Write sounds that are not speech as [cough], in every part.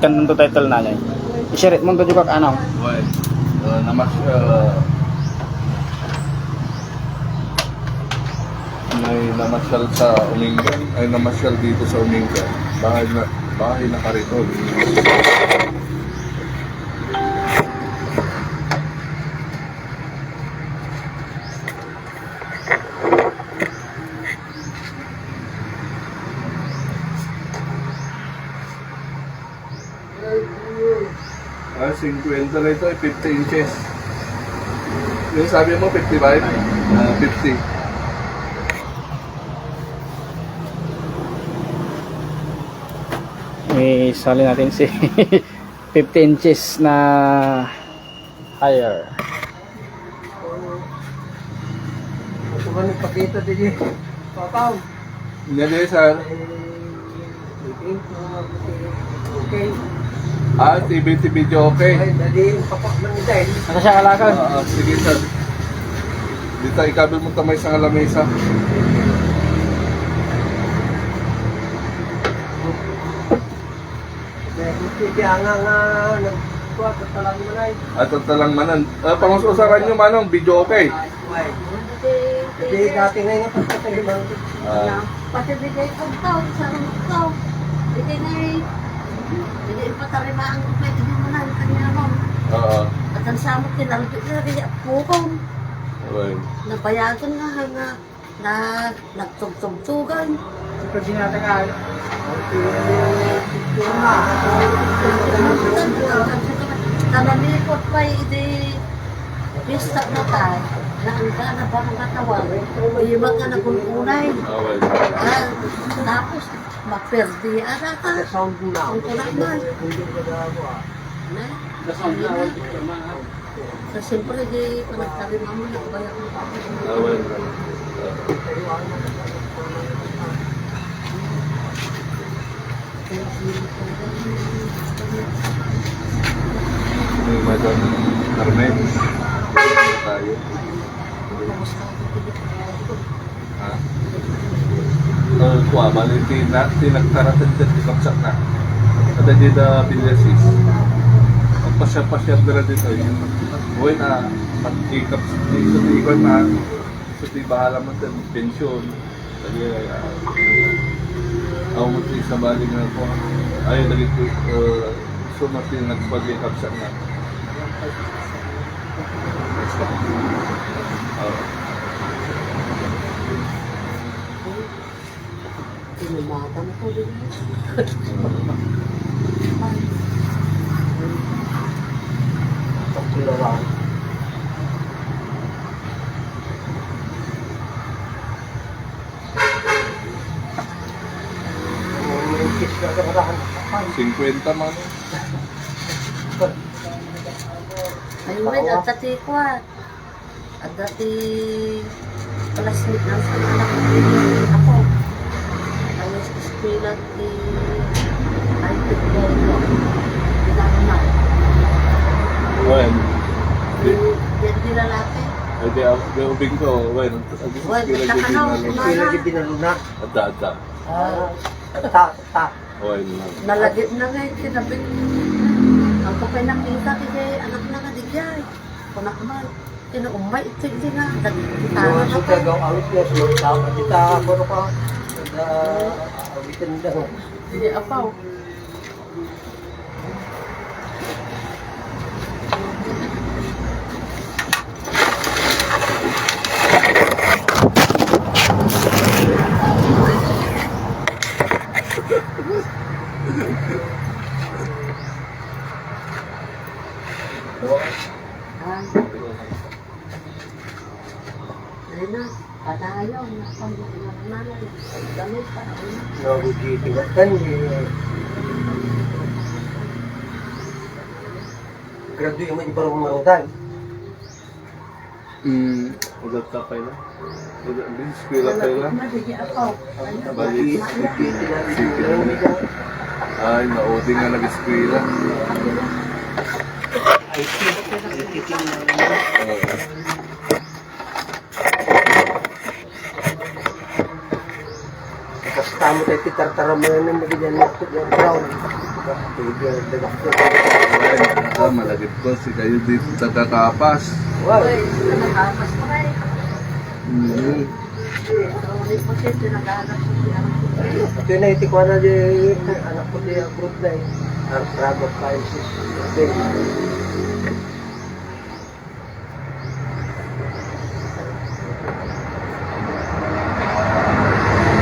kan untuk title na niya. I-share mo juga ka ano. Well, uh, namas, uh, may namasyal sa Uminga, ay namasyal dito sa Uminga. Bahay na, bahay na kariton. 50 na ito, ay 50 inches. Yung sabi mo, 55? Ah, 50. Isali natin si [laughs] 50 inches na higher. Ito ba nagpakita din eh. Papaw. Hindi, hindi, sir. Okay. Okay. Ah, TV, TV, okay. Okay, dali yung papak ng dahil. Ano siya kalakan? Ah, sige, sir. Dito, ikabil mo tamay sa lamesa. Kaya nga nga, nagkuha ko talang manay. At ang talang manan. Ah, pangususaran nyo, manong, video, okay. Ay, Kasi dati nga yung pagkatay ng Ah, Pati bigay kong tao, sarang tao. Bigay na eh. Bigay pa tari ba ang pwede mo na ang kanya mo. oo. At ang samot nilalapit na kaya pukong. Okay. Nabayagan na nga na nagtugtugtugan. Pag sinatagal. Nanalikot pa hindi pista na tayo. Na ba ang katawan? Iba ka na kununay. Okay. Ah, tapos maperdi ara ka. Sa sound na. Ang kulaman. Hindi ko nagawa. Na? Sa siyempre di panagtarima mo nagbayak mo pa. Okay. May Madam Carmen. Tayo. Ha? Uh, kuha, bali, tina, tinagtaratan din di na. Ada di da Villasis. Pagpasya-pasya dira dito yun. Buhay na, pag-ikap sa ikot na, sa di bahala mo sa pensyon. Lagi, ako mo sa bali nga ko. Ayaw lagi ko, uh, sumati nagpag-ikap sa na. Uh, Tinumatan ko din. Pagkulawa. Kiss na sa marahan. 50 man. Ayun rin, at dati ko ah. At dati classmate lang sa anak ko. Ang eskwela ni Alfred Bello. Pinangamal. Well, di, Yan di lalaki. ay di, di ubing ko, well, Well, kila taka gidi na, na uma- Sila di binaluna. Ada, ada. Ta, ta. Well, Nalagit na nga yung kinabit. Ang kapay nakita kaya anak na nga di jay. Kunak man. Kinuumay ito hindi nga. Nagkita Mga na suka pa. gaw awit niya. Tama kita. Ano ka? Awitin daw. Hindi apaw. Ayun na. Patayaw. Napangalanan. Ganun pa. na. Nagugitiwatan. Grabe yung mga parang marudan. hmm, ugat ka pa lang. Ugat, din, skwela pa apaw. Bali, ay, naudi nga nag-skwela. Ay, titing Oo. Tamo tayo titartara mo yun ng magiging nakot yung brown. Malagip ko. Si kayo dito tagakapas. Wow. Uy, nakapas pa kayo. Mm. Hindi. Ito na iti ko na di anak ko di abroad na eh. Ang trago five six. Okay.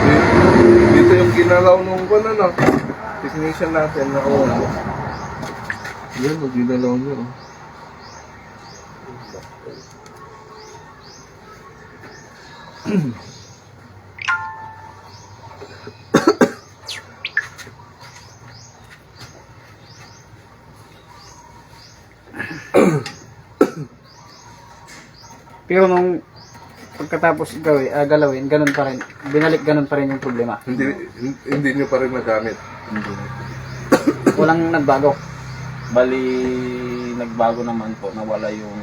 Di- Dito yung ginalaw nung ko na, no? Technician natin na una. Yan, yung ginalaw niya. oh. Pero nung pagkatapos gawin, ah, galawin, ganun pa rin. Binalik ganun pa rin yung problema. Hindi, hindi nyo pa rin nagamit. Walang nagbago. Bali, nagbago naman po, nawala yung...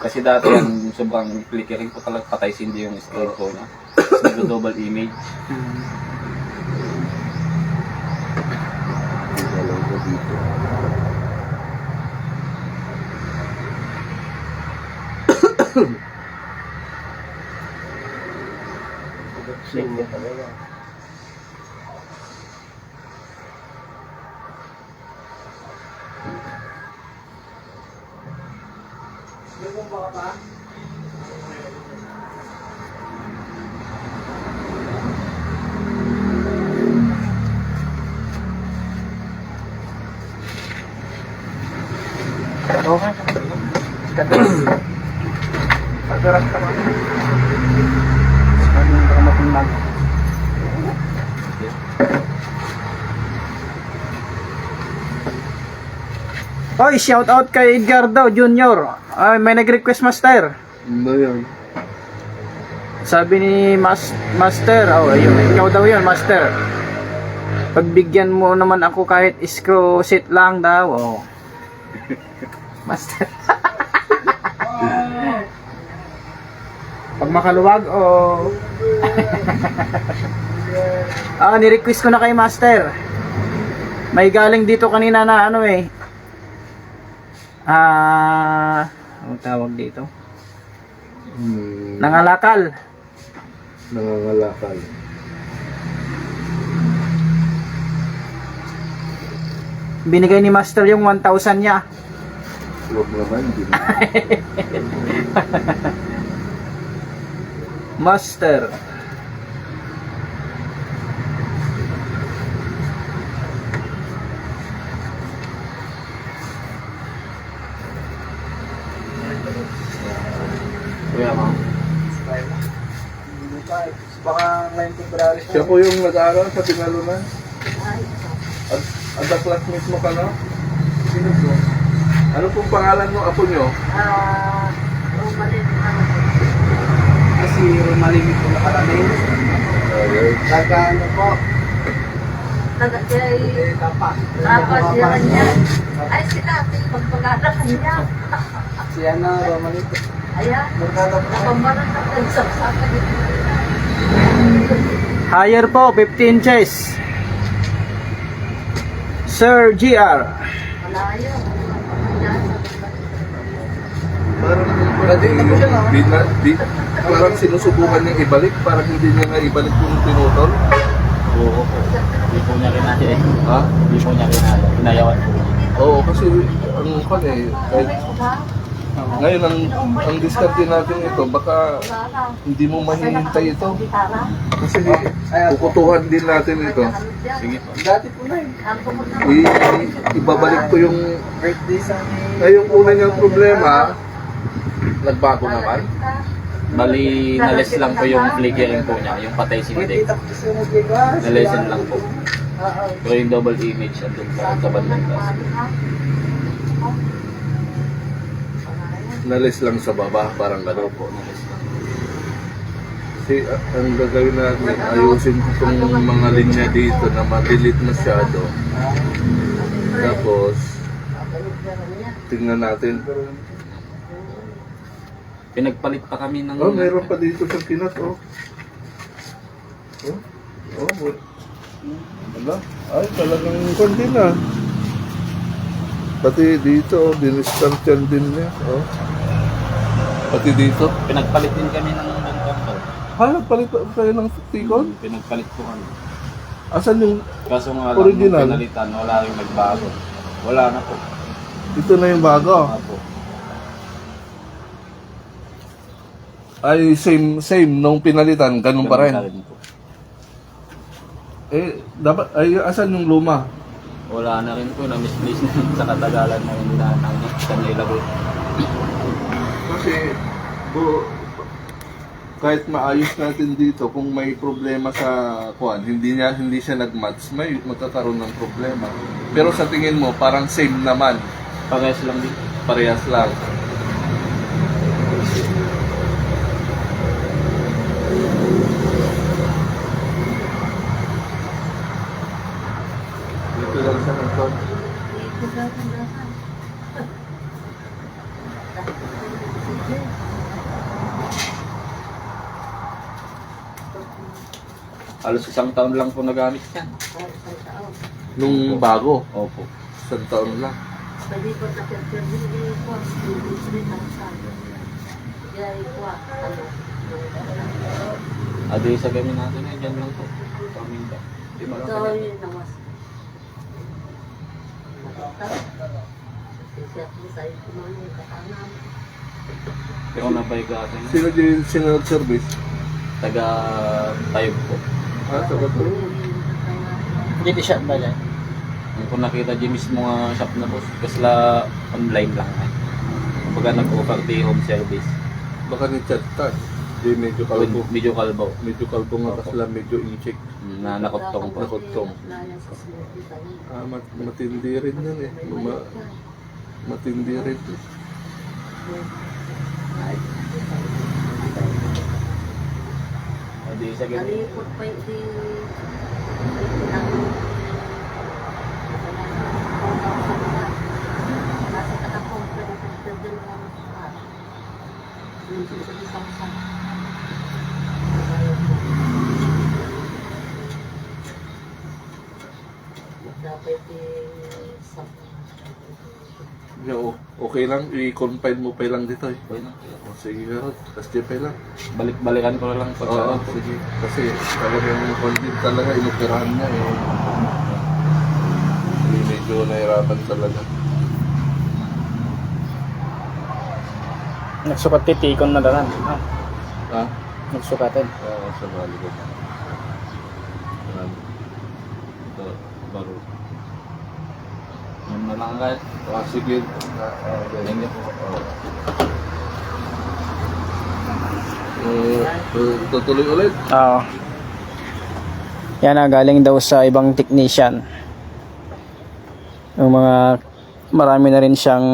Kasi dati yan, [clears throat] sobrang flickering po talaga, patay sindi yung screen ko niya. Tapos nagdo-double image. Ginalaw ko dito. Senior talaga. Okay. Oy, shout out kay Edgardo Junior. Ay, may nag-request master. Ano yan? Sabi ni mas Master, oh, ayun, ikaw daw yun, Master. Pagbigyan mo naman ako kahit screw seat lang daw, oh. [laughs] Master. Pag makaluwag, oh. [laughs] ah, ni-request ko na kay Master. May galing dito kanina na ano eh. Ah, ang tawag dito? Hmm, Nangalakal. nangangalakal. Binigay ni Master yung 1,000 niya. Huwag naman, hindi. [laughs] Master. Kuya, ma'am. Baka ngayong February Siya po yung nag-aaral sa Pinalunan. Ay, At, at the classmate mo ka na? Sino po? Ano pong pangalan ng apo nyo? ah, umalit na Kasi malimit ko nakalamin. Taga ano po? Taga kay Tapa. Tapos yan niya. Ay, si ate, pagpagala kanya. Si ano, Romanito. Ayan, Higher po, 15 inches. Sir GR. Malayo. Di, na, di, parang sinusubukan niyang ibalik, parang hindi niya nga ibalik yung pinutol. Oo. Hindi po niya kinaya eh. Ha? Hindi po niya kinaya. Kinayawan po niya. Oo, kasi ang kan eh, kahit ngayon ang, ang diskarte natin ito, baka hindi mo mahihintay ito. Kasi puputuhan din natin ito. Sige po. Dati po na I, ibabalik ko yung, Birthday sa ay yung una niyang problema, nagbago naman. Bali, nalis lang po yung flickering po niya, yung patay sindi. ko sa nag-iwas. Nalesen lang po. Pero yung double image, andun po, sa bandang taas. Nalis lang sa baba, parang gano'n po. Nalis lang. Kasi ah, ang gagawin natin, ayusin ko itong mga linya dito na madilit masyado. Tapos, tingnan natin. Pinagpalit pa kami ng... Oh, meron pa dito sa kinat, oh. Oh, oh, bu- Ala, ay talagang kundi na. Pati dito, oh, yan din niya. Oh. Pati dito. Pinagpalit din kami ng bangkang. Ha, nagpalit pa kayo ng tikon? Pinagpalit ko kami. Asan yung, Kaso nga lang, Original? nung pinalitan, wala yung nagbago. Wala na po. ito na yung bago? Wala po. Ay, same, same. Nung pinalitan, ganun pa rin. Ganun po. Eh, dapat, ay, asan yung luma? Wala na rin po, na-misplace sa katagalan na hindi na namin sa nilagay. Kasi, bu, kahit maayos natin dito, kung may problema sa kuan, hindi niya hindi siya nag-match, may magkakaroon ng problema. Pero sa tingin mo, parang same naman, Parehas lang din. parehas lang. Dito lang sa nagkon. Halos isang taon lang po nagamit yan. Nung bago, Opo. isang taon lang. Ko na din yung po. Hindi ko Yari ko ano. Adi sa gamin natin eh, dyan lang po. Paminda. Ito kanya? yung nawas. Sisiyat mo sa'yo kumano yung katanam. Pero nabaygatin. Sino din sino nag-service? Taga tayo po. Ah, sa bato. Hindi siya ba yan? Yung kung nakita dyan mismo nga shop na boss, kasi la online lang eh. Kumbaga nag-offer di home service. Baka ni chat touch. Di medyo kalbo. Medyo kalbaw. Medyo kalbo nga kasi lang medyo incheck. Na nakottong po. Nakotong. Ah, mat- matindi rin yan eh. Ma- matindi rin. Adi sa gamin. Nalipot pa yung di... Sa yung isang okay lang, i-confine mo pa lang dito eh. Okay na. O, sige Garot, kasi pa lang. Balik-balikan ko na lang pag Oo, ano. sige. Kasi talagang content talaga, inoperahan niya eh. Hindi medyo nahirapan talaga. Nagsukat titikon na dalan. Ah, Ha? nagsukatan. Oo, sa bali ko. Ayan. Ito, baro. Na lang guys. Ah, sige. Ah, ah, Thank you. Uh, uh, tutuloy ulit. Oo. Yan na, galing daw sa ibang technician. Yung mga, marami na rin siyang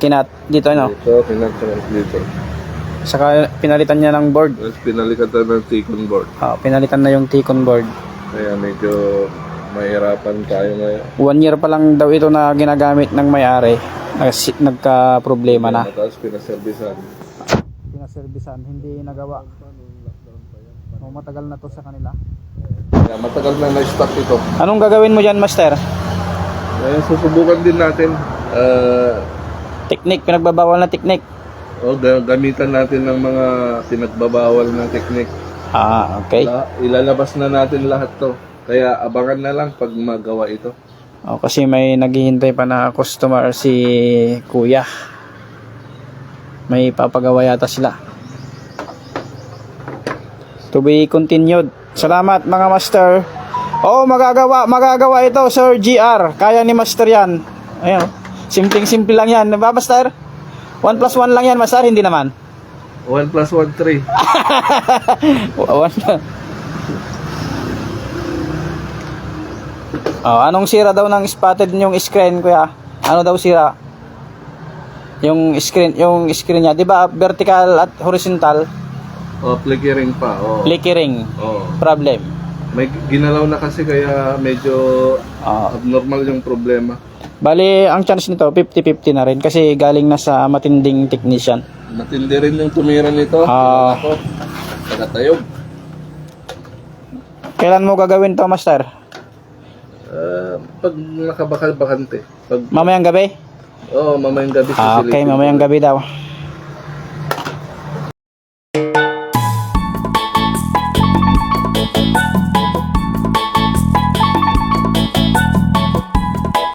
kinat dito, ano. Ito, pinagtanong dito. Saka pinalitan niya ng board. Tapos pinalikan tayo ng Tikon board. Oo, pinalitan na yung Ticon board. Kaya medyo mahirapan tayo ngayon. One year pa lang daw ito na ginagamit ng may-ari. Nagka-problema na. Tapos pinaservisan. Pinaservisan, hindi nagawa. O, matagal na to sa kanila. Kaya matagal na na-stop ito. Anong gagawin mo dyan, Master? Kaya susubukan din natin. Uh, Technique, pinagbabawal na technique. o, ga- gamitan natin ng mga pinagbabawal na technique. Ah, okay. La- ilalabas na natin lahat to. Kaya abangan na lang pag magawa ito. O, kasi may naghihintay pa na customer si Kuya. May papagawa yata sila. To be continued. Salamat mga master. Oh, magagawa, magagawa ito, Sir GR. Kaya ni master yan. Ayun. Simpleng-simple lang yan. Diba, master? 1 plus 1 lang yan, master. Hindi naman. 1 plus 1, 3. One. [laughs] oh, anong sira daw ng spotted yung screen, kuya? Ano daw sira? Yung screen, yung screen niya, 'di ba vertical at horizontal, O, flickering pa. O. flickering o. problem. May ginalaw na kasi kaya medyo Oh. abnormal yung problema. Bali, ang chance nito 50-50 na rin kasi galing na sa matinding technician. Matindi rin yung tumira nito. Ah. Ako, tagatayog. Kailan mo gagawin to, master? Pag nakabakal bakante. Pag, Mamayang gabi? oh, mamayang gabi Ah, okay, mamayang gabi daw.